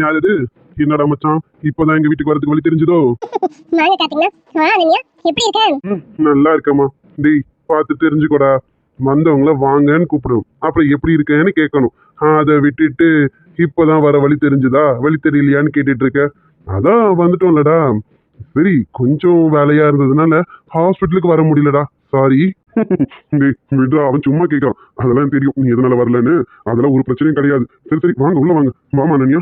அடே யார் இது என்னடா மச்சான்? இப்பதான் எங்க வீட்டுக்கு வரதுக்கு வழி தெரிஞ்சதோ? வாங்க கார்த்திக்னா வா அனன்யா. எப்படி இருக்க? ம், நல்லா இருக்கம்மா. டேய் பார்த்து தெரிஞ்சுக்கோடா. வந்தவங்கள வாங்கன்னு கூப்பிடும். அப்புறம் எப்படி இருக்கேன்னு கேட்கணும். அதை விட்டுட்டு இப்பதான் வர வழி தெரிஞ்சுதா? வழி தெரியலையான்னு கேட்டுட்டு இருக்க அதான் வந்துட்டோம்லடா. சரி கொஞ்சம் வேலையா இருந்ததுனால ஹாஸ்பிட்டலுக்கு வர முடியலடா. சாரி விட்றா அவன் சும்மா கேட்கறான். அதெல்லாம் தெரியும். நீ எதனால வரலன்னு? அதெல்லாம் ஒரு பிரச்சனையும் கிடையாது. சரி சரி வாங்க உள்ள வாங்க. வாமா அனன்யா.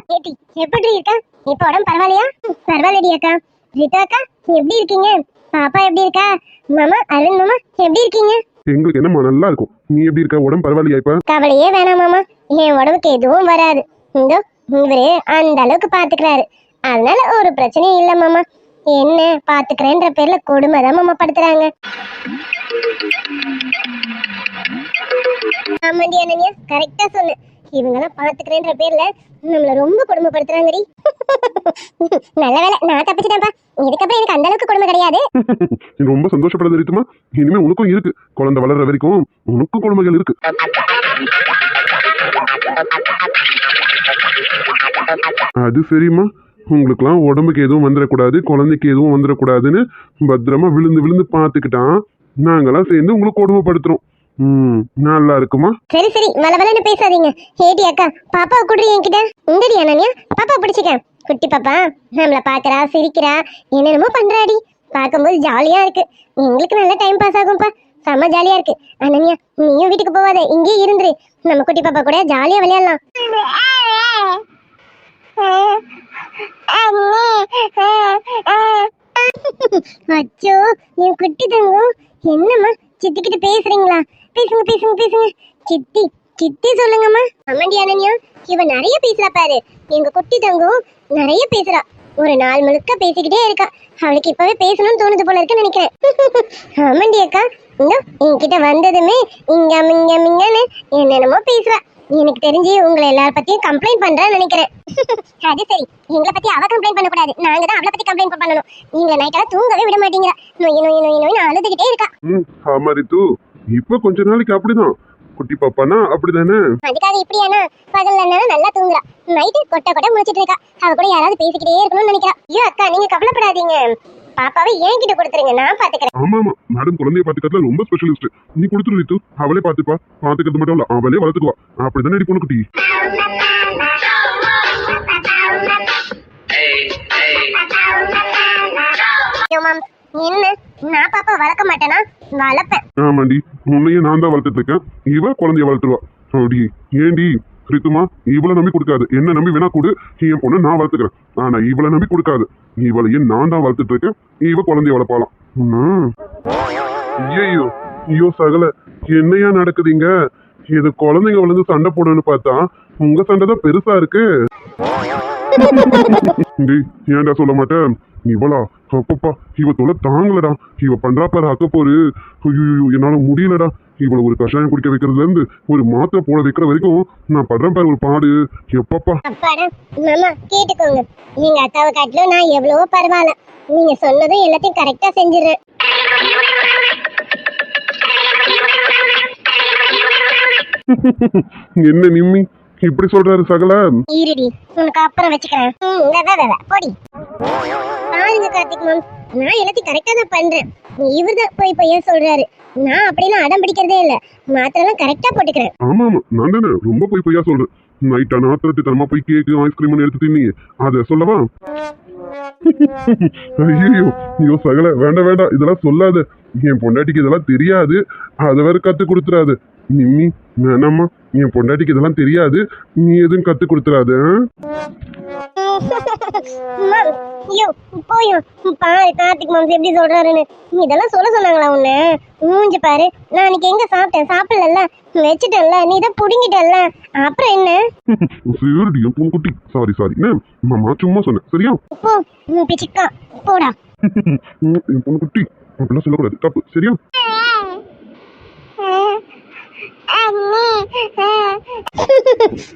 எப்படி இருக்க? இப்ப உடம்பு பரவாயில்லையா? பரவாயில்லடி அக்கா. ரிதா அக்கா எப்படி இருக்கீங்க? பாப்பா எப்படி இருக்கா? மாமா அருண் மாமா எப்படி இருக்கீங்க? எங்களுக்கு என்னம்மா நல்லா இருக்கும். நீ எப்படி இருக்க? உடம்பு பரவாயில்லையா இப்ப? கவலையே வேணாம் மாமா. என் உடம்புக்கு எதுவும் வராது. இந்தோ இவரு அந்த அளவுக்கு பாத்துக்கிறாரு. அதனால ஒரு பிரச்சனையும் இல்ல மாமா. என்ன பாத்துக்கிறேன்ற பேர்ல கொடுமை தான் மாமா படுத்துறாங்க. ஆமாண்டி அனன்யா கரெக்டா சொன்ன இவங்கெல்லாம் பாத்துக்கிறேன்ற பேர்ல நம்மள ரொம்ப கொடுமைப்படுத்துறாங்கடி. நல்ல வேலை நான் தப்பிச்சிட்டேன்ப்பா. இதுக்கப்புறம் எனக்கு அந்த அளவுக்கு கொடுமை கிடையாது. ரொம்ப சந்தோஷப்படுறது இருக்குமா இனிமே உனக்கும் இருக்கு. குழந்தை வளர்ற வரைக்கும் உனக்கும் குடும்பங்கள் இருக்கு. அது சரிம்மா. உங்களுக்குலாம் உடம்புக்கு எதுவும் வந்துடக்கூடாது குழந்தைக்கு எதுவும் வந்துடக்கூடாதுன்னு பத்திரமா விழுந்து விழுந்து பார்த்துக்கிட்டான். நாங்களாம் சேர்ந்து உங்களுக்கு கொடுமைப்படுத்துறோம் ம் நல்லா இருக்குமா? சரி சரி. வளவலன்னு பேசாதீங்க. ஏடி அக்கா பாப்பாவை கூடுறி என்கிட்ட? உங்கடி அனன்யா பாப்பா பிடிச்சிக்க. குட்டி பாப்பா நம்மள பாக்குறா சிரிக்கிறா என்னென்னமோ பண்றாடி. பார்க்கும்போது ஜாலியா இருக்கு. எங்களுக்கு நல்ல டைம் பாஸ் ஆகும்பா செம்ம ஜாலியா இருக்கு. அனன்யா நீயும் வீட்டுக்கு போவாத. இங்கேயே இருந்துரு. நம்ம குட்டி பாப்பா கூட ஜாலியா விளையாடலாம். அச்சோ என் குட்டி தங்கம். என்னம்மா சித்திக்கிட்ட பேசுறீங்களா? பேசுங்க பேசுங்க பேசுங்க. சித்தி சித்தி சொல்லுங்கம்மா. ஆமாண்டி அனன்யா இவ நிறைய பேசுறா பாரு. எங்க குட்டி தங்கம் நிறைய பேசுறா. ஒரு நாள் முழுக்க பேசிக்கிட்டே இருக்கா. அவளுக்கு இப்பவே பேசணும்னு தோணுது போல இருக்குன்னு நினைக்கிறேன். ஆமாண்டி அக்கா இன்னும் என்கிட்ட வந்ததுமே இங்க மிங்க மிங்கன்னு என்னென்னமோ பேசுறா. எனக்கு தெரிஞ்சு உங்களை எல்லார பத்தியும் கம்ப்ளைண்ட் பண்றான்னு நினைக்கிறேன். அது சரி. எங்களை பத்தி அவ கம்ப்ளைண்ட் பண்ண கூடாது நாங்க தான் அவளை பத்தி கம்ப்ளைண்ட் பண்ணணும். நீங்க நைட்டெல்லாம் தூங்கவே விட மாட்டீங்க. நொய் நொய் நொய் நொய் அழுதுகிட்டே இருக்கா. ம் ஆமா ரித்து இப்போ கொஞ்ச நாளைக்கு அப்படிதான். குட்டி பாப்பானா அப்படிதானே? அதுக்காக இப்படியானா? பகல்ல நல்லா தூங்குறா. நைட்டு கொட்ட கொட்ட முடிச்சிட்டு இருக்கா. அவ கூட யாராவது பேசிக்கிட்டே இருக்கணும்னு நினைக்கிறா. ஐயோ அக்கா நீங்க கவலைப்படாதீங்க. பாப்பாவை என்கிட்ட கொடுத்துருங்க நான் பாத்துக்கிறேன். ஆமா ஆமா. மேடம் குழந்தைய பாத்துக்கிறதுல ரொம்ப ஸ்பெஷலிஸ்ட் நீ கொடுத்துரு ரித்து அவளே பாத்துப்பா. பாத்துக்கிறது மட்டும் இல்ல அவளே வளர்த்துக்குவா. அப்படிதானே பொண்ணு குட்டி என்ன? நான் பாப்பா வளர்க்க மாட்டேனா? வளர்ப்பேன். ஆமாண்டி. உன்னையே நான் தான் வளர்த்துட்டு இருக்கேன். இவ குழந்தைய வளர்த்துருவா. அப்படி ஏண்டி? ரித்துமா இவளை நம்பி கொடுக்காது. என்ன நம்பி வேணா கொடு. என் பொண்ணை நான் வளர்த்துக்கிறேன். ஆனா இவளை நம்பி கொடுக்காது. இவளையே நான் தான் வளர்த்துட்டு இருக்கேன். இவ குழந்தைய வளர்ப்பாளாம். ஐயோ ஐயோ சகல. என்னையா நடக்குதுங்க? இது குழந்தைங்க வளர்ந்து சண்டை போடணும்னு பார்த்தா உங்க சண்டை தான் பெருசா இருக்கு. ஏன்டா சொல்ல மாட்டேன்? இவளா? அப்பப்பா இவ தொலை தாங்கலடா. இவ பண்றா பாரு அக்க போரு. ஐயோ என்னால முடியலடா. இவளை ஒரு கஷாயம் குடிக்க வைக்கிறதுல இருந்து ஒரு மாத்திரை போட வைக்கிற வரைக்கும் நான் படுறேன் பாரு ஒரு பாடு. எப்பப்பா? மாமா கேட்டுக்கோங்க. எங்க அக்காவை காட்டிலும் நான் எவ்வளவோ பரவாயில்ல. நீங்க சொன்னதும் எல்லாத்தையும் கரெக்டா செஞ்சிடுறேன். என்ன நிம்மி? இப்படி சொல்றாரு சகல. இருடி உனக்கு அப்புறம் வச்சுக்கிறேன். போடி. பாருங்க கார்த்திக் மேம். நான் எல்லாத்தையும் கரெக்டாக தான் பண்ணுறேன் இவர் தான் போய் பொய்யா சொல்கிறாரு நான் அப்படிலாம் அடம் பிடிக்கிறதே இல்லை. மாத்திரெல்லாம் கரெக்டாக போட்டுக்கிறேன். ஆமா ஆமா. நான் தானே ரொம்ப போய் பொய்யா சொல்றேன். நைட்டா நாத்திரட்டு தரமா போய் கேக்கு ஐஸ்கிரீம் எடுத்து தின்னீங்க அதை சொல்லவா? ஐயோ ஐயோ சகல. வேண்டாம் வேண்டாம். இதெல்லாம் சொல்லாத. என் பொண்டாட்டிக்கு இதெல்லாம் தெரியாது. அதை வேற கத்து கொடுத்துறாது. நிம்மி வேணாம்மா என் பொண்டாட்டிக்கு இதெல்லாம் தெரியாது. நீ எதுவும் கத்து கொடுத்துறாது ஐயோ போயும் பாரு கார்த்திக் மாம்ஸ் எப்படி சொல்றாருன்னு. இதெல்லாம் சொல்ல சொன்னாங்களா உன்னை? மூஞ்சி பாரு. நான் அன்னைக்கு எங்க சாப்பிட்டேன்? சாப்பிடல வச்சுட்டேன்ல? நீ தான் புடுங்கிட்டல்ல? அப்புறம் என்ன? சரிடி என் பொண்ணுக்குட்டி. சாரி சாரி மாமா சும்மா சொன்னேன். சரியா? போ உன் பிச்சிக்கா. போடா. பொண்ணுக்குட்டி. அப்படிலாம் சொல்லக்கூடாது. தப்பு. சரியா?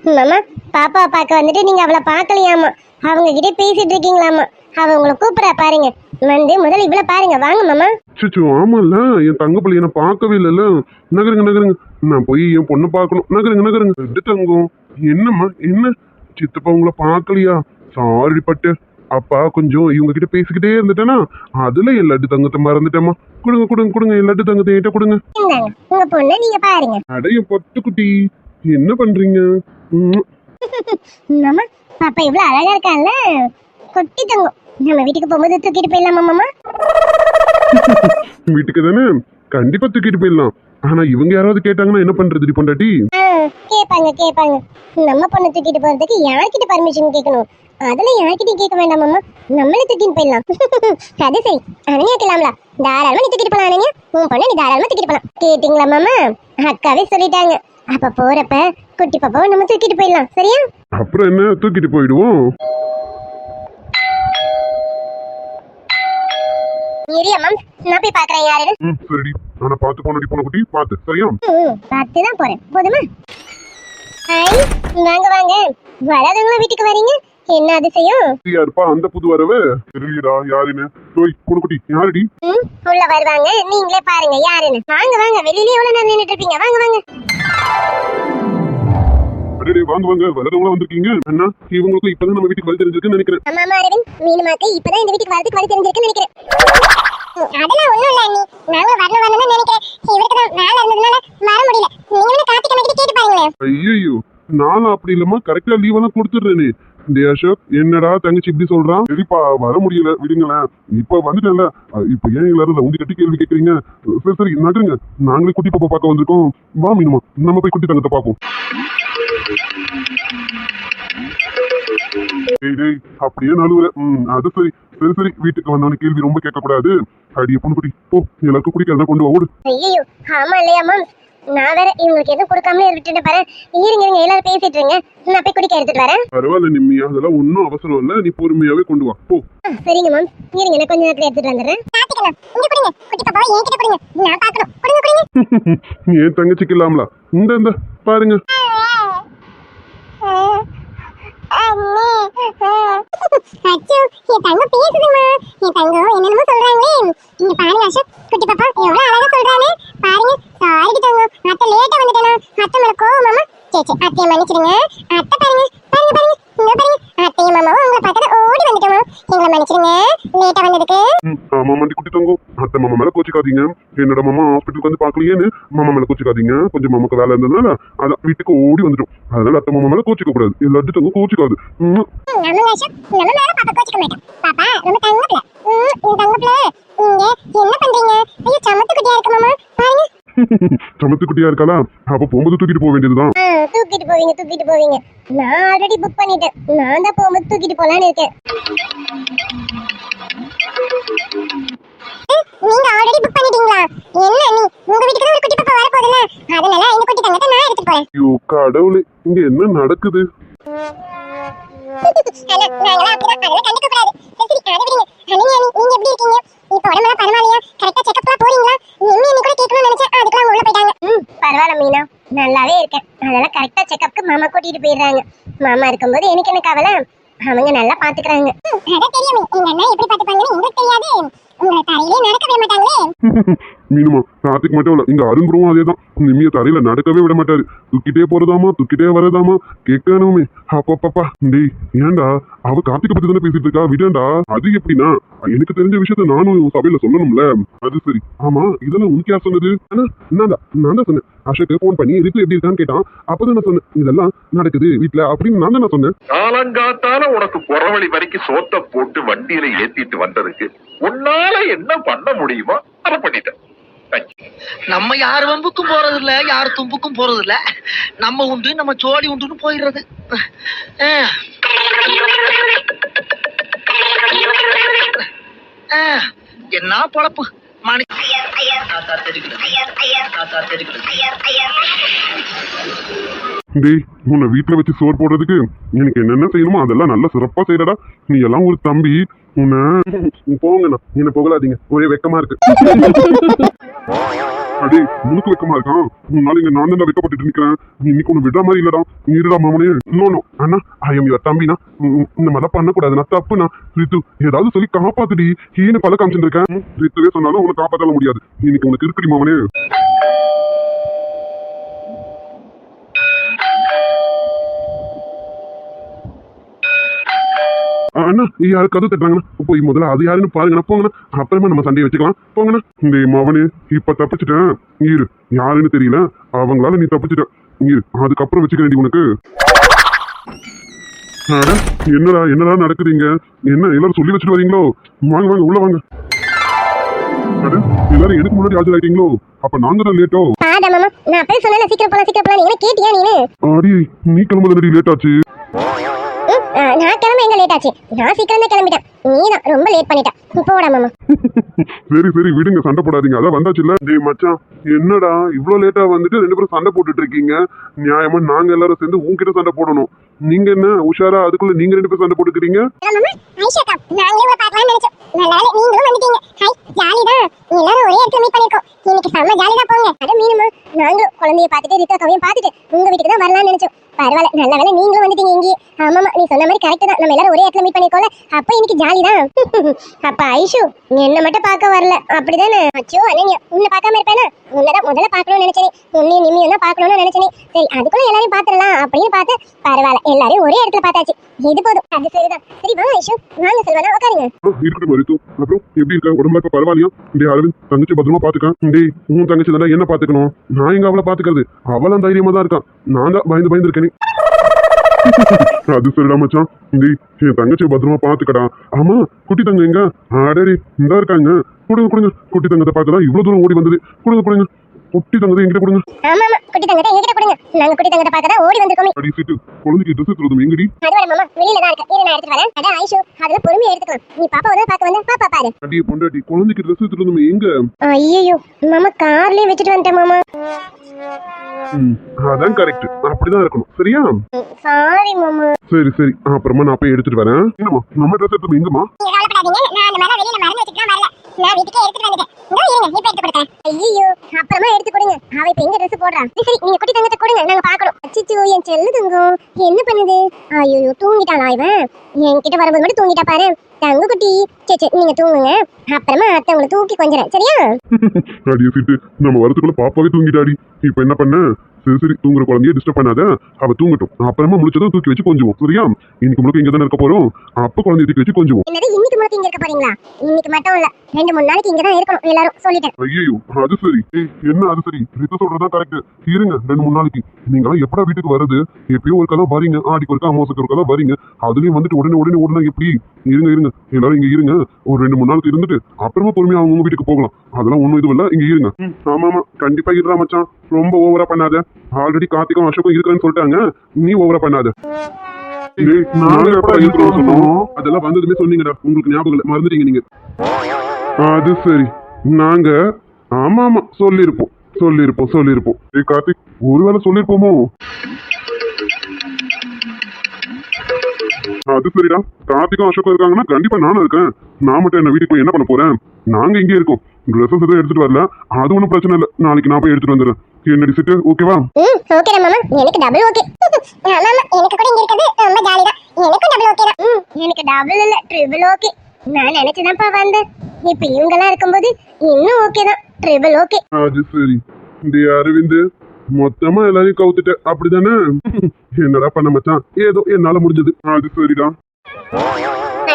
மாமா பாப்பா பார்க்க வந்துட்டு நீங்க அவளை பார்க்கலையாமா? அவங்க கிட்ட பேசிட்டு இருக்கீங்களாமா? அவ உங்களை கூப்பிடா பாருங்க. வந்து முதல்ல இவ்வளவு பாருங்க. வாங்க மாமா. சிச்சு ஆமால்ல. என் தங்க பிள்ளை என்ன பார்க்கவே இல்லைல்ல. நகருங்க நகருங்க. நான் போய் என் பொண்ணு பார்க்கணும். நகருங்க நகருங்க. ரெண்டு தங்கம். என்னம்மா என்ன? சித்தப்பா உங்களை பார்க்கலையா? சாரி பட்டு அப்பா கொஞ்சம் இவங்க கிட்ட பேசிக்கிட்டே இருந்துட்டேனா? அதுல என் லட்டு தங்கத்தை மறந்துட்டேம்மா. கொடுங்க கொடுங்க கொடுங்க என் லட்டு தங்கத்தை என்கிட்ட கொடுங்க. உங்க பொண்ணை நீங்க பாருங்க. அடைய பொட்டுக்குட்டி. என்ன பண்றீங்க? மாமா பாப்பா இவ்வளவு அழகா இருக்கான்ல? கொட்டி தங்கம். நம்ம வீட்டுக்கு போகும்போது தூக்கிட்டு போயிடலாமா மாமா? வீட்டுக்கு தானே? கண்டிப்பா தூக்கிட்டு போயிடலாம். ஆனா இவங்க யாராவது கேட்டாங்கன்னா என்ன பண்றது பொண்டாட்டி? ஆ, கேட்பாங்க கேட்பாங்க நம்ம பொண்ணை தூக்கிட்டு போறதுக்கு யார்கிட்ட பர்மிஷன் கேட்கணும்? அதுல யார்கிட்டயும் கேட்க வேண்டாம் மாமா நம்மளே தூக்கிட்டு போயிடலாம். அது சரி. அனன்யா இருக்கலாம்ல தாராளமா நீ தூக்கிட்டு போலாம் அனன்யா. உன் பொண்ணை நீ தாராளமா தூக்கிட்டு போலாம். கேட்டீங்களா மாமா? அக்காவே சொல்லிட்டாங்க. அப்ப போறப்ப குட்டி பாப்பாவை நம்ம தூக்கிட்டு போயிடலாம். சரியா? அப்புறம் என்ன? தூக்கிட்டு போயிடுவோம். இரியா மேம். நான் போய் பாக்குறேன் யாருன்னு ம் சரிடி. ஆனா பார்த்து போனடி போன குட்டி பார்த்து. சரியா? ம், பார்த்து தான் போறேன். போதுமா? ஹாய் வாங்க வாங்க. வராதவங்களும் வீட்டுக்கு வரீங்க? என்ன அதிசயம்? யாருப்பா? அந்த புது வரவு? தெரியலடா யாருன்னு? டோய் குட்டி யாருடி? ம், உள்ள வருவாங்க. நீங்களே பாருங்க யாருன்னு. வாங்க வாங்க வெளியில எவ்வளவு நேரம் நின்னுட்டு இருப்பீங்க வாங்க வாங்க. அடடே வாங்க வாங்க. வரதவங்களா வந்திருக்கீங்க. அண்ணா இவங்களுக்கு இப்பதான் நம்ம வீட்டுக்கு வழி தெரிஞ்சிருக்குன்னு நினைக்கிறேன். ஆமா ஆமா அரவிந்த். மீனுமாக்கு இப்பதான் இந்த வீட்டுக்கு வரதுக்கு தெரிஞ்சிருக்குன்னு நினைக்கிறேன். அதெல்லாம் ஒண்ணும் இல்ல அண்ணி. நாங்க வரணும் வரணும்னு நினைக்கிறேன். இவருக்கு தான் வேலை இருந்ததுனால வர முடியல. நீங்க வேணா கார்த்திக் அண்ணா கிட்ட பாருங்களேன். ஐயோ நானும் அப்படி இல்லம்மா. கரெக்டா கொடுத்துடுறேனே. டே அசோக் என்னடா தங்கச்சி இப்படி சொல்றான் சரிப்பா வர முடியல விடுங்களேன். இப்ப வந்துட்டேன்ல. இப்ப ஏன் எல்லாரும் உண்டி கட்டி கேள்வி கேக்குறீங்க? சரி சரி நடுங்க. நாங்களே குட்டி பாப்பா பார்க்க வந்திருக்கோம். வா மீனுமா நம்ம போய் குட்டி தங்கத்தை பார்ப்போம். டேய் டேய் அப்படியே நழுவுற. ம் அது சரி. சரி சரி வீட்டுக்கு வந்தவன கேள்வி ரொம்ப கேட்கக்கூடாது. அடிய பொண்ணு குடி ஓ எல்லாருக்கும் குடிக்கிறதா கொண்டு வா ஓடு. ஐயோ ஆமா இல்லையா மேம் நான் வேற இவங்களுக்கு எதுவும் கொடுக்காமலே விட்டுட்டு பாரு. இருங்க இருங்க எல்லாரும் பேசிட்டு இருங்க. நான் போய் குடிக்க எடுத்துட்டு வரேன். பரவாயில்ல நிம்மியா அதெல்லாம் ஒன்றும் அவசரம் இல்லை. நீ பொறுமையாவே கொண்டு வா. போ. சரிங்க மேம் இருங்க நான் கொஞ்ச நேரத்துல எடுத்துட்டு வந்துடுறேன். கார்த்திகண்ணா இங்க கொடுங்க. குட்டி பாப்பாவை என்கிட்ட கொடுங்க. நான் பார்க்கணும். கொடுங்க கொடுங்க. என் தங்கச்சிக்கு இல்லாமலா? இந்த இந்த பாருங்க. அச்சோ என் தங்கம் பேசுதுமா என் தங்கம் என்னென்னமோ சொல்றாங்களே. இங்க பாருங்க அசோக். குட்டி பாப்பா எவ்வளவு அழகா சொல்றானே தங்கம் அத்தை லேட்டா வந்துட்டேனா. அத்தை மேல கோவமாமா சே சே அத்தையை மன்னிச்சிடுங்க. அத்தை பாருங்க பாருங்க பாருங்க. இங்க பாருங்க. அத்தையும் மாமாவும் உங்களை பார்த்தா ஓடி வந்துட்டோமா. எங்களை மன்னிச்சிடுங்க. லேட்டா வந்ததுக்கு. ம், ஆமா மண்டி குட்டி தங்கம். அத்தை மாமா மேல கோச்சிக்காதீங்க. என்னோட மாமா ஹாஸ்பிட்டலுக்கு வந்து பார்க்கலையேன்னு மாமா மேல கோச்சிக்காதீங்க. கொஞ்சம் மாமாக்கு வேலை இருந்ததுனால அதான் வீட்டுக்கு ஓடி வந்துட்டோம். அதனால அத்தை மாமா மேல கோச்சிக்க கூடாது. எல்லாத்தையும் தங்கம் கோச்சிக்காது. பாப்பா ரொம்ப என்ன பண்றீங்க? ஐயோ சமத்து குட்டியா இருக்கு மாமா. பாருங்க. சமத்து குட்டியா இருக்காளா? அப்ப போகும்போது தூக்கிட்டு போக வேண்டியதுதான். ஆ, தூக்கிட்டு போவீங்க தூக்கிட்டு போவீங்க. நான் ஆல்ரெடி புக் பண்ணிட்டேன். நான் தான் போகும்போது தூக்கிட்டு போலான்னு இருக்கேன். நீங்க ஆல்ரெடி புக் பண்ணிட்டீங்களா? என்ன நீ உங்க வீட்டுக்கு ஒரு குட்டி பாப்பா வர போகுதுல அதனால இந்த குட்டி தங்கத்தை நான் எடுத்துட்டு போறேன். ஐயோ கடவுளே இங்க என்ன நடக்குது? ஆனா நாங்களாம் அப்படிதான். அதெல்லாம் கண்டுக்க கூடாது. சரி சரி அதை விடுங்க. நீ நீங்க எப்படி இருக்கீங்க? இப்போ உடம்பெல்லாம் பரவாயில்லையா கரெக்டா செக்கப்லாம் போறீங்களா? நிம்மி நீ கூட கேட்கணும்னு நினைச்சேன் அதுக்கெல்லாம் உள்ள போயிட்டாங்க. ம் பரவாயில்ல மீனா. நல்லாவே இருக்கேன். அதெல்லாம் கரெக்டா செக்கப்க்கு மாமா கூட்டிட்டு போயிடுறாங்க. மாமா இருக்கும்போது எனக்கு என்ன கவலை? அவங்க நல்லா பாத்துக்கிறாங்க. அதான் தெரியுமே. எங்க அண்ணா எப்படி பாத்துப்பாங்கன்னு எங்களுக்கு தெரியாது. உங்களை தரையிலே நடக்கவே மாட்டாங்களே. மீனுமா கார்த்திக் மட்டும் இல்ல இங்க அருங்குறவும் அதேதான். நிம்மிய தரையில நடக்கவே விட மாட்டாரு. தூக்கிட்டே போறதாமா தூக்கிட்டே வரதாமா கேட்கணுமே. அப்பப்பப்பா டேய் ஏன்டா? அவ கார்த்திகை பத்தி தானே பேசிட்டு இருக்கா? விடேன்டா. அது எப்படின்னா எனக்கு தெரிஞ்ச விஷயத்த நானும் சபையில சொல்லணும்ல. அது சரி. ஆமா இதெல்லாம் உனக்கு யார் சொன்னது? ஆனா நான் தான் நான் தான் சொன்னேன். அசோக்கு ஃபோன் பண்ணி ரித்து எப்படி இருக்கான்னு கேட்டான். அப்பதான் நான் சொன்னேன் இதெல்லாம் நடக்குது வீட்ல அப்படின்னு நான் தான் நான் சொன்னேன். காலங்காத்தால உனக்கு புறவழி வரைக்கும் சோத்த போட்டு வண்டியில ஏத்திட்டு வந்ததுக்கு உன்னால என்ன பண்ண முடியுமோ அதை பண்ணிட்டேன். நம்ம யார் வம்புக்கும் போறது இல்ல யார் தும்புக்கும் போறது இல்ல நம்ம உண்டு நம்ம ஜோடி உண்டுன்னு போயிடுறது. என்ன பொழப்பு? மணி தாத்தா தெரிகிறது. தாத்தா தெரிகிறது. டேய் உன்னை வீட்டுல வச்சு சோறு போடுறதுக்கு எனக்கு என்னென்ன செய்யணுமோ அதெல்லாம் நல்லா சிறப்பா செய்யறடா. நீ எல்லாம் ஒரு தம்பி. உன்னை போங்கண்ணா. என்ன புகழாதீங்க ஒரே வெக்கமா இருக்கு. அடே முழுக்க வெக்கமா இருக்கான் உன்னால இங்க நான் தான் வெக்கப்பட்டு நிக்கிறேன். இன்னைக்கு உன்னை விடுற மாதிரி இல்லடா. இருடா மாமனே. இன்னொன்னு அண்ணா ஐ எம் யுவர் தம்பினா இந்த மாதிரி பண்ணக்கூடாது நான் தப்புண்ணா. ரித்து ஏதாவது சொல்லி காப்பாத்துடி. ஈனு பல காமிச்சிருக்கேன் இருக்கேன். ரித்துவே சொன்னாலும் உன்னை காப்பாத்தல முடியாது. இன்னைக்கு உனக்கு இருக்குடி மாமனே ஆ, அண்ணா யாரு கதை தட்டுறாங்கண்ணா? போய் முதல்ல அது யாருன்னு பாருங்கண்ணா போங்கண்ணா. அப்புறமா நம்ம சண்டையை வச்சுக்கலாம். போங்கண்ணா. இந்த மவனு இப்ப தப்பிச்சிட்டேன். இரு யாருன்னு தெரியல. அவங்களால நீ தப்பிச்சிட்ட. இரு அதுக்கப்புறம் வச்சுக்க வேண்டி உனக்கு என்னடா என்னடா நடக்குதுங்க என்ன எல்லாரும் சொல்லி வச்சுட்டு வரீங்களோ? வாங்க வாங்க உள்ள வாங்க. எல்லாரும் எனக்கு முன்னாடி ஆஜராயிட்டீங்களோ? அப்ப நாங்க தான் லேட்டோ பாடா மாமா நான் அப்பவே சொன்னேன் சீக்கிரம் போலாம் சீக்கிரம் போலாம் நீங்க கேட்டியா ஆடி நீ கிளம்புறது லேட் ஆச்சு. நான் கிளம்ப எங்க லேட் ஆச்சு? நான் சீக்கிரம் தான் கிளம்பிட்டேன். நீ தான் ரொம்ப லேட் பண்ணிட்ட. போடா மாமா. சரி சரி விடுங்க சண்டை போடாதீங்க. அதான் வந்தாச்சுல்ல. டேய் மச்சான் என்னடா இவ்ளோ லேட்டா வந்துட்டு ரெண்டு பேரும் சண்டை போட்டுட்டு இருக்கீங்க? நியாயமா நாங்க எல்லாரும் சேர்ந்து உன்கிட்ட சண்டை போடணும். நீங்க என்ன உஷாரா அதுக்குள்ள நீங்க ரெண்டு பேரும் சண்டை போட்டுக்கிறீங்க? நீங்களும் குழந்தைய பார்த்துட்டு ரித்தா கவையும் பார்த்துட்டு உங்க வீட்டுக்கு தான் வரலாம்னு நினைச்சோம். பரவாயில்ல நல்ல வேலை நீங்களும் வந்துட்டீங்க இங்கே ஆமாமா நீ சொன்ன மாதிரி கரெக்ட் தான். நம்ம எல்லாரும் ஒரே இடத்துல மீட் பண்ணிருக்கோம்ல. அப்ப இன்னைக்கு ஜாலி தான். அப்ப ஐஷு நீ என்ன மட்டும் பார்க்க வரல. அப்படிதானே? அச்சோ அண்ணா உன்னை பார்க்காம இருப்பேனா? உன்னதான் முதல்ல பார்க்கணும்னு நினைச்சேன். உன்னையும் நிம்மியும் தான் பார்க்கணும்னு நினைச்சேன். சரி அதுக்குள்ள எல்லாரையும் பார்த்துடலாம். அப்படின்னு பார்த்து பரவாயில்ல எல்லாரையும் ஒரே இடத்துல பார்த்தாச்சு. இது போதும். அது சரிதான். சரி வாங்க ஐஷு. வாங்க செல்வனா உட்காருங்க. ஆ, இருக்கட்டும் மருத்து அப்புறம் எப்படி இருக்க? உடம்புல இப்ப பரவாயில்லையா? டேய் அரவிந்த் தங்கச்சி பத்திரமா பாத்துக்க டேய் உன் தங்கச்சி தானே என்ன பாத்துக்கணும் நான் எங்க அவளை பாத்துக்கிறது அவளும் தைரியமா தான் இருக்கான் நான் தான் பயந்து பயந்து இருக்கேனே. அது சரிடா மச்சான். இந்த என் தங்கச்சியை பத்திரமா பாத்துக்கடா ஆமா குட்டி தங்க எங்க? அடேரி இந்தா இருக்காங்க. கொடுங்க கொடுங்க. குட்டி தங்கத்தை பார்க்கதான் இவ்வளவு தூரம் ஓடி வந்தது. கொடுங்க கொடுங்க. குட்டி தங்கத்தை என்கிட்ட கொடுங்க. ஆமா ஆமா. குட்டி தங்கத்தை எங்ககிட்ட கொடுங்க. நாங்க குட்டி தங்கத்தை பார்க்க தான் ஓடி வந்திருக்கோமே. அடி சீட்டு. குழந்தைக்கு ட்ரெஸ் எடுத்துருதும் எங்கடி? அது வர மாமா. வெளியில தான் இருக்கு. இரு நான் எடுத்துட்டு வரேன். அதான் ஐஷு. அதுல பொறுமையா எடுத்துக்கலாம் நீ பாப்பா வந்து பார்க்க வந்த பாப்பா பாரு. அடியே பொண்டாட்டி குழந்தைக்கு ட்ரெஸ் எடுத்துருந்தோம் எங்க? ஐயோ மாமா கார்லயே வச்சுட்டு வந்துட்டேன் மாமா. அதான் கரெக்ட் அப்படிதான் இருக்கணும். சரியா? சாரி மாமா. சரி சரி. அப்புறமா நான் போய் எடுத்துட்டு வரேன். என்னம்மா? நம்ம ட்ரெஸ் எடுத்து எங்கம்மா? நீங்க கவலைப்படாதீங்க. நான் அந்த மாதிரி வெளியில மறந்து வச்சுட்டு வரல. நான் வீட்டுக்கே எடுத்துட்டு வந்துட்டேன். இதோ இருங்க இப்ப எடுத்து கொடுக்குறேன். ஐயோ அப்புறமா எடுத்து கொடுங்க. அவ இப்ப எங்க ட்ரெஸ் போடுறான் சரி நீங்க குட்டி தங்கத்தை கொடுங்க நாங்க பாக்கணும் அச்சிச்சோ என் செல்லு தங்கம். என்ன பண்ணுது? ஐயோ தூங்கிட்டாளா இவன்? என்கிட்ட வரும்போது கூட தூங்கிட்டா பாரு. தங்க குட்டி சரி சரி நீங்க தூங்குங்க. அப்புறமா அத்தை உங்களை தூக்கி கொஞ்சறேன். சரியா? அடியே சீட்டு. நம்ம வரதுக்குள்ள பாப்பாவே தூங்கிட்டாடி. இப்போ என்ன பண்ண? சரி சரி தூங்குற குழந்தைய டிஸ்டர்ப் பண்ணாத. அவ தூங்கட்டும். அப்புறமா முடிச்சதும் தூக்கி வச்சு கொஞ்சுவோம். சரியா? இன்னைக்கு முழுக்க இங்க தானே இருக்க போறோம். அப்ப குழந்தைய தூக்கி வச்சு கொஞ்சுவோம். என்னது இன்னைக்கு முழுக்க இங்க இருக்க போறீங்களா? இன்னைக்கு மட்டும் இல்ல. ரெண்டு மூணு நாளைக்கு இங்க தான் இருக்கணும் எல்லாரும் சொல்லிட்டேன். ஐயோ அது சரி. ஏய் என்ன அது சரி? ரித்து கரெக்ட் இருங்க ரெண்டு மூணு நாளைக்கு. நீங்களாம் எப்படா வீட்டுக்கு வருது எப்பயும் ஒருக்கா தான் வரீங்க. ஆடிக்கு ஒருக்கா அமாவாசைக்கு ஒருக்கா தான் வரீங்க. அதுலயும் வந்துட்டு உடனே உடனே உடனே எப்படி? இருங்க இருங்க. எல்லாரும் இங்க இருங்க. ஒரு ரெண்டு மூணு நாளுக்கு இருந்துட்டு அப்புறமா பொறுமையா அவங்க வீட்டுக்கு போகலாம். அதெல்லாம் ஒண்ணும் இது இல்ல. இங்க இருங்க. ஆமா ஆமா கண்டிப்பா இருடா மச்சான். ரொம்ப ஓவரா பண்ணாத. ஆல்ரெடி கார்த்திகம் அசோக்கும் இருக்கிறேன்னு சொல்லிட்டாங்க. நீ ஓவரா பண்ணாத. நாங்க அதெல்லாம் வந்ததுமே சொன்னீங்கடா. உங்களுக்கு ஞாபகம் மறந்துட்டீங்க நீங்க. அது சரி. நாங்க ஆமா ஆமா சொல்லியிருப்போம் சொல்லியிருப்போம். சொல்லியிருப்போம் கார்த்திக் ஒருவேளை சொல்லியிருப்போமோ? அது சரிடா. கார்த்திக்கும் அசோக்கும் இருக்காங்கன்னா கண்டிப்பா நானும் இருக்கேன். நான் மட்டும் என்ன வீட்டுக்கு போய் என்ன பண்ண போறேன்? நாங்க இங்கே இருக்கோம். ட்ரெஸ்ஸஸ் எதுவும் எடுத்துட்டு வரல. அது ஒன்றும் பிரச்சனை இல்லை. நாளைக்கு நான் போய் எடுத்துட்டு வந்துடுறேன். என்னடி சிட்டு? ஓகேவா ம் ஓகே மாமா. எனக்கு டபுள் ஓகே ஆமா எனக்கு கூட இங்க இருக்கிறது ரொம்ப ஜாலி தான். எனக்கும் டபுள் ஓகே தான். ம் எனக்கு டபுள் இல்ல ட்ரிபிள் ஓகே நான் நினைச்சுதான்ப்பா வந்தேன். இப்ப இவங்கெல்லாம் இருக்கும்போது இன்னும் ஓகே தான். ட்ரிபிள் ஓகே அது சரி. இந்த அரவிந்த். மொத்தமா எல்லாரையும் கவுத்துட்ட அப்படிதானே? என்னடா பண்ண மச்சான்? ஏதோ என்னால முடிஞ்சது. அது சரிடா.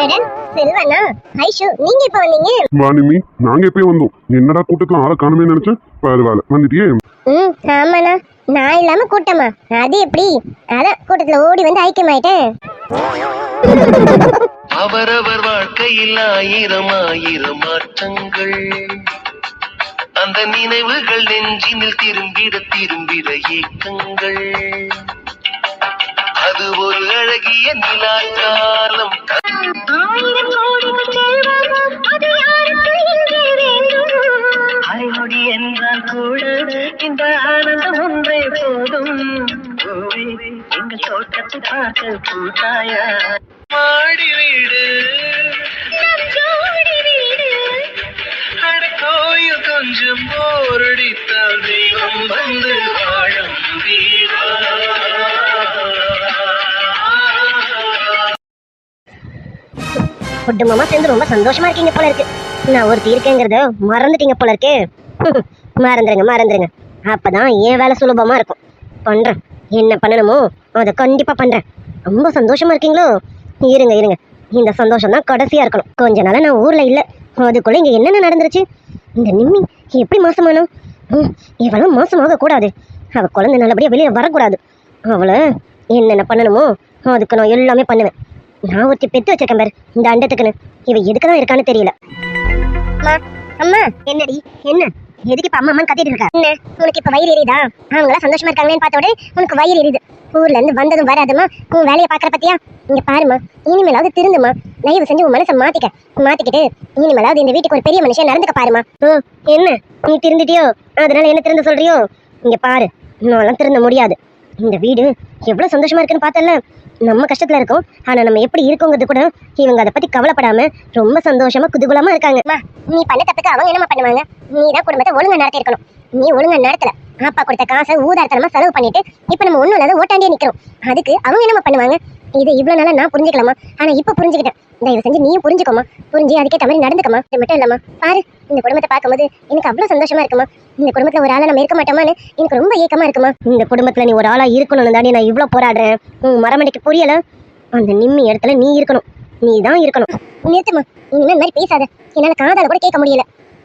அடன் செல்வனா ஐஷு நீங்க இப்ப வந்தீங்க? வாணிமி நாங்க எப்பயும் வந்தோம். என்னடா கூட்டத்துல ஆளை காணுமே நினைச்சேன்? பரவாயில்ல. வந்துட்டியே? ம் ஆமாண்ணா. நான் இல்லாம கூட்டமா? அது எப்படி? அதான் கூட்டத்துல ஓடி வந்து ஐக்கியமாயிட்டேன். அவரவர் வாழ்க்கையில் ஆயிரம் ஆயிரம் மாற்றங்கள் அந்த நினைவுகள் நெஞ்சினில் திரும்பிட திரும்பிட ஏக்கங்கள். அது ஒரு அழகிய நிலாக்காலம் ஆயிரம் கோடி என்றால் கூட இந்த ஆனந்தம் ஒன்றே போதும். எங்கள் தோட்டத்தை பார்க்க கூட்டாயா மாடி வீடு. அட கோயில் கொஞ்சம் போரடித்தால் தெய்வம் வந்து வாழும் குடும்பமா சேர்ந்து ரொம்ப சந்தோஷமா இருக்கீங்க போல இருக்கு. நான் ஒருத்தி இருக்கேங்கிறத மறந்துட்டீங்க போல இருக்கே. மறந்துருங்க மறந்துருங்க. அப்பதான் என் வேலை சுலபமா இருக்கும். பண்றேன். என்ன பண்ணணுமோ அதை கண்டிப்பா பண்றேன். ரொம்ப சந்தோஷமா இருக்கீங்களோ? இருங்க இருங்க. இந்த சந்தோஷம் தான் கடைசியா இருக்கணும். கொஞ்ச நாளா நான் ஊர்ல இல்லை. அதுக்குள்ள இங்க என்னென்ன நடந்துருச்சு? இந்த நிம்மி எப்படி மாசமானோ? ம், இவளும் மாசமாக கூடாது அவ குழந்தை நல்லபடியா வெளியே வரக்கூடாது. அவளை என்னென்ன பண்ணணுமோ அதுக்கு நான் எல்லாமே பண்ணுவேன். நான் ஒருத்தி பெத்து வச்சிருக்கேன் பாரு இந்த அண்டத்துக்குன்னு. இவ எதுக்கு தான் இருக்கான்னு தெரியல. அம்மா அம்மா. என்னடி என்ன? எதுக்கு இப்ப அம்மா அம்மா கத்திட்டு இருக்கா? என்ன? உனக்கு இப்ப வயிறு எரியுதா? அவங்களா சந்தோஷமா இருக்காங்களேன்னு பார்த்த உடனே உனக்கு வயிறு எரியுது. ஊர்ல இருந்து வந்ததும் வராதுமா உன் வேலையை பாக்குற பத்தியா? இங்க பாருமா இனிமேலாவது திருந்துமா தயவு செஞ்சு உன் மனசை மாத்திக்க. மாத்திக்கிட்டு இனிமேலாவது இந்த வீட்டுக்கு ஒரு பெரிய மனுஷன் நடந்துக்க பாருமா என்ன? நீ திருந்துட்டியோ? அதனால என்ன திருந்த சொல்றியோ? இங்க பாரு. இன்னும் திருந்த முடியாது. இந்த வீடு எவ்வளவு சந்தோஷமா இருக்குன்னு பார்த்தல நம்ம கஷ்டத்துல இருக்கோம். ஆனா நம்ம எப்படி இருக்கோங்கிறது கூட இவங்க அதை பத்தி கவலைப்படாம ரொம்ப சந்தோஷமா குதூகலமா இருக்காங்க. நீ பண்ண தப்புக்கு அவங்க என்னமா பண்ணுவாங்க? நீ தான் குடும்பத்தை ஒழுங்கா நடத்தி இருக்கணும் நீ ஒழுங்கா நடத்தல. அப்பா கொடுத்த காசை ஊதாரத்தனமா செலவு பண்ணிட்டு இப்ப நம்ம ஒண்ணும் இல்லாத ஓட்டாண்டியே நிக்கிறோம். அதுக்கு அவங்க என்னமா பண்ணுவாங்க? இது இவ்வளவு நாளா நான் புரிஞ்சுக்கலாமா ஆனா இப்ப புரிஞ்சுக்கிட்டேன். தயவு செஞ்சு நீயும் புரிஞ்சுக்கோமா புரிஞ்சு அதுக்கேற்ற மாதிரி நடந்துக்கமா இது மட்டும் இல்லாமா பாரு இந்த குடும்பத்தை பார்க்கும்போது எனக்கு அவ்வளவு சந்தோஷமா இருக்குமா இந்த குடும்பத்துல ஒரு ஆளா நம்ம இருக்க மாட்டோமான்னு எனக்கு ரொம்ப ஏக்கமா இருக்குமா இந்த குடும்பத்துல நீ ஒரு ஆளா இருக்கணும்னு தாண்டி நான் இவ்வளவு போராடுறேன். உன் மரமணிக்கு புரியல? அந்த நிம்மி இடத்துல நீ இருக்கணும். நீ தான் இருக்கணும். நிறுத்துமா இனிமே இந்த மாதிரி பேசாத. என்னால காதால கூட கேட்க முடியல.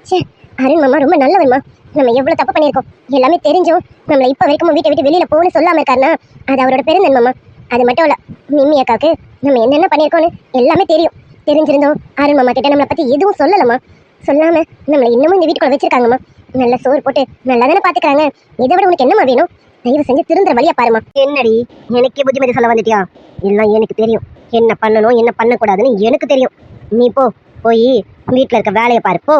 சே அருண் மாமா ரொம்ப நல்லவன்மா. நம்ம எவ்வளவு தப்பு பண்ணியிருக்கோம். எல்லாமே தெரிஞ்சும் நம்மளை இப்ப வரைக்கும் வீட்டை விட்டு வெளியில போகணும்னு சொல்லாம இருக்காருன்னா அது அவரோட பெருந்தன்மாமா அது மட்டும் இல்ல நிம்மி அக்காவுக்கு நம்ம என்னென்ன பண்ணியிருக்கோம்னு எல்லாமே தெரியும். தெரிஞ்சிருந்தோம் அருண் மாமா கிட்ட நம்மளை பத்தி எதுவும் சொல்லலம்மா. சொல்லாம நம்மளை இன்னமும் இந்த வீட்டுக்குள்ள வச்சிருக்காங்கம்மா. நல்ல சோறு போட்டு நல்லா தானே பாத்துக்கிறாங்க. இதை விட உனக்கு என்னமா வேணும்? தயவு செஞ்சு திருந்துற வழியா பாருமா என்னடி? எனக்கே புத்திமதி சொல்ல வந்துட்டியா? எல்லாம் எனக்கு தெரியும். என்ன பண்ணணும் என்ன பண்ணக்கூடாதுன்னு எனக்கு தெரியும். நீ போ போய் வீட்டில் இருக்க வேலையை பாரு போ.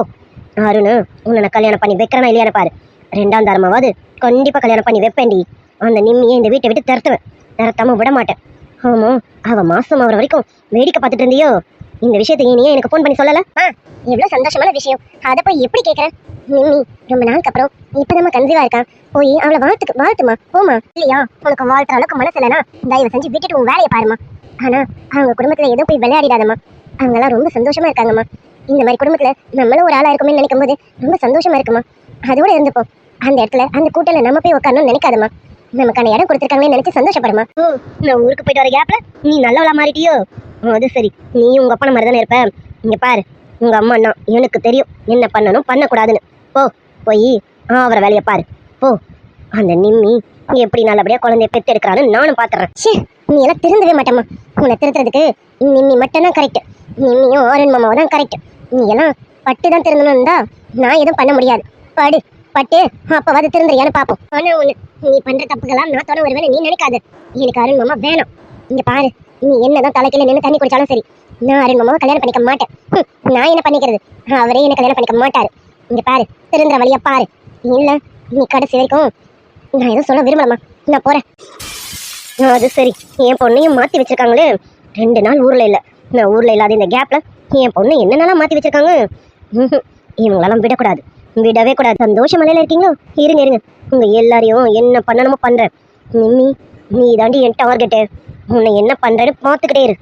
அருண் உன்னை நான் கல்யாணம் பண்ணி வைக்கிறேனா இல்லையா பாரு. ரெண்டாம் தரமாவது கண்டிப்பாக கல்யாணம் பண்ணி வைப்பேன்டி. அந்த நிம்மியை இந்த வீட்டை விட்டு திறத்துவேன் திரட்டாம விட மாட்டேன். ஆமாம் அவ மாசம் ஆகிற வரைக்கும் வேடிக்கை பார்த்துட்டு இருந்தியோ? இந்த விஷயத்தை நீ ஏன் எனக்கு ஃபோன் பண்ணி சொல்லல? ஆ எவ்வளவு சந்தோஷமான விஷயம். அதை போய் எப்படி கேட்கறேன் நிம்மி ரொம்ப நாளுக்கு அப்புறம் இப்பதான் கன்சீவா இருக்கா போய் அவளை வாழ்த்துக்கு வாழ்த்துமா? போமா இல்லையா உனக்கு வாழ்த்துற அளவுக்கு மனசு இல்லைனா தயவு செஞ்சு விட்டுட்டு உன் வேலையை பாருமா ஆனா அவங்க குடும்பத்துல எதுவும் போய் விளையாடிடாதம்மா. அவங்கெல்லாம் ரொம்ப சந்தோஷமா இருக்காங்கம்மா. இந்த மாதிரி குடும்பத்தில் நம்மளும் ஒரு ஆளாக இருக்குமே நினைக்கும் போது ரொம்ப சந்தோஷமா இருக்குமா? அதோட இருந்துப்போம் அந்த இடத்துல அந்த கூட்டல நம்ம போய் உட்காரணும்னு நினைக்காதம்மா. நமக்கான இடம் கொடுத்துருக்காங்களே நினைச்சு சந்தோஷப்படுமா? ஓ நான் ஊருக்கு போயிட்டு வர கேப்ல நீ நல்லவளா மாறிட்டியோ? அது சரி. நீயும் உங்க அப்பா மாதிரி தானே இருப்ப. இங்க பாரு உங்க அம்மா அண்ணா எனக்கு தெரியும் என்ன பண்ணணும் பண்ணக்கூடாதுன்னு. போ போய் அவரை வேலையை பாரு. போ. அந்த நிம்மி எப்படி நல்லபடியா குழந்தைய பெத்து எடுக்கிறான்னு நானும் பாத்துறேன். நீ எல்லாம் திருந்தவே மாட்டேம்மா. உன்னை திருத்துறதுக்கு நிம்மி மட்டும்தான் கரெக்ட் நிம்மியும் ஆரன் மாமாவும் தான் கரெக்ட் நீ எல்லாம் பட்டு தான் திருந்தணும்டா நான் எதுவும் பண்ண முடியாது. படு பட்டு அப்பாவது திருந்துறியான்னு பாப்போம். ஆனால் ஒன்று நீ பண்ணுற தப்புகளாம் நான் தொட வருவேன்னு நீ நினைக்காது. எனக்கு அருண் மாமா வேணும். இங்கே பாரு நீ என்னதான் தலைக்கில நின்று தண்ணி குடிச்சாலும் சரி. நான் அருண் மாமாவை கல்யாணம் பண்ணிக்க மாட்டேன். நான் என்ன பண்ணிக்கிறது? அவரே என்ன கல்யாணம் பண்ணிக்க மாட்டார். இங்கே பாரு திருந்துற வழியா பாரு. இல்லை நீ கடைசி வரைக்கும் நான் எதுவும் சொல்ல விரும்பலம்மா. நான் போறேன். அது சரி என் பொண்ணையும் மாற்றி வச்சிருக்காங்களே. ரெண்டு நாள் ஊர்ல இல்லை. நான் ஊர்ல இல்லாத இந்த கேப்ல என் பொண்ணு என்னென்னலாம் மாத்தி வச்சிருக்காங்க. இவங்களெல்லாம் விடக்கூடாது. விடவே கூடாது. சந்தோஷ மலையில இருக்கீங்களோ? இருங்க இருங்க. உங்க எல்லாரையும் என்ன பண்ணணுமோ பண்றேன். நிம்மி நீ தாண்டி என் டார்கெட்டு உன்னை என்ன பண்றேன்னு பார்த்துக்கிட்டே இரு.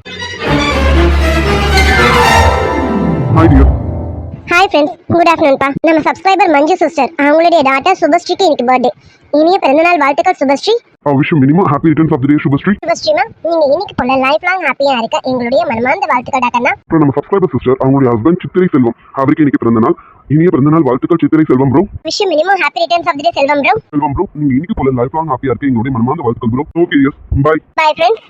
ஹாய் ஃப்ரெண்ட்ஸ் குட் ஆஃப்டர்நூன்ப்பா நம்ம சப்ஸ்கிரைபர் மஞ்சு சிஸ்டர் அவங்களுடைய டாட்டா சுபஸ்ரீக்கு இன்னைக்கு பர்த்டே இனிய பிறந்தநாள் வாழ்த்துக்கள் Subhashree. Wish minimum happy returns of the day Subhashree. Subhashree ma'am நீங்க இன்னைக்கு போல லைஃப் லாங் ஹாப்பியா இருக்க எங்களுடைய மனமார்ந்த வாழ்த்துக்கள் டாக்டர்னா அப்புறம் நம்ம சப்ஸ்கிரைபர் சிஸ்டர் அவங்களுடைய ஹஸ்பண்ட் சித்திரை செல்வம் அவருக்கு இன்னைக்கு பிறந்த நாள் இனிய பிறந்த நாள் வாழ்த்துக்கள் Chithirai Selvam bro wish minimum happy returns of the day Selvam bro Selvam bro நீங்க இன்னைக்கு போல லைஃப் லாங் ஹாப்பியா இருக்க எங்களுடைய மனமார்ந்த வாழ்த்துக்கள் bro okay yes bye bye friends